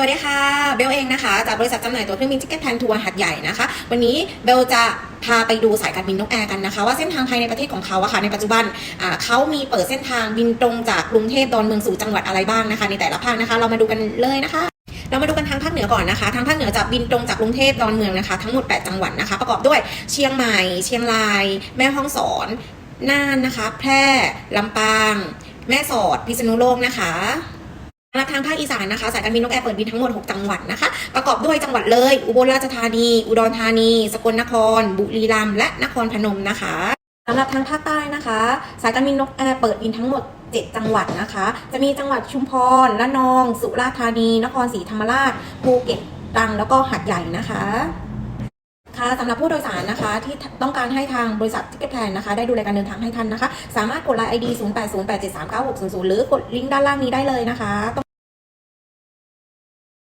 วัสดีค่ะ เบลเองนะคะ จากบริษัทจำหน่ายตัวเครื่องบินทิกเก็ตแทนทัวร์หัดใหญ่นะคะ วันนี้เบลจะพาไปดูสายการบินนกแอร์กันนะคะ ว่าเส้นทางภายในประเทศของเขาอะค่ะในปัจจุบันเขามีเปิดเส้นทางบินตรงจากกรุงเทพดอนเมืองสู่จังหวัดอะไรบ้างนะคะ ในแต่ละภาคนะคะ เรามาดูกันเลยนะคะเรามาดูกันทางภาคเหนือก่อนนะคะ ทางภาคเหนือจะบินตรงจากกรุงเทพดอนเมืองนะคะ ทั้งหมด 8 จังหวัดนะคะ ประกอบด้วยเชียงใหม่ เชียงราย แม่ฮ่องสอน น่านนะคะ แพร่ ลำปาง แม่สอด พิษณุโลกนะคะ รับทางภาคอีสานนะคะสายการบินนกแอร์เปิดบินทั้งหมด 6 จังหวัดนะคะ ประกอบด้วยจังหวัดเลย อุบลราชธานี อุดรธานี สกลนคร บุรีรัมย์และนครพนมนะคะสำหรับทางภาคใต้นะคะ สายการบินนกแอร์เปิดบินทั้งหมด 7 จังหวัดนะคะ จะมีจังหวัดชุมพรละนอง สุราษฎร์ธานี นครศรีธรรมราชภูเก็ตตรังแล้วก็หัดใหญ่นะคะ ค่ะสำหรับผู้โดยสารนะคะที่ต้องการให้ทางบริษัททิกเก็ตแพลนนะคะได้ดูแลการเดินทางให้ท่านนะคะ สามารถกดไลน์ ID 0808739600 หรือกดลิงก์ด้านล่างนี้ได้เลยนะคะ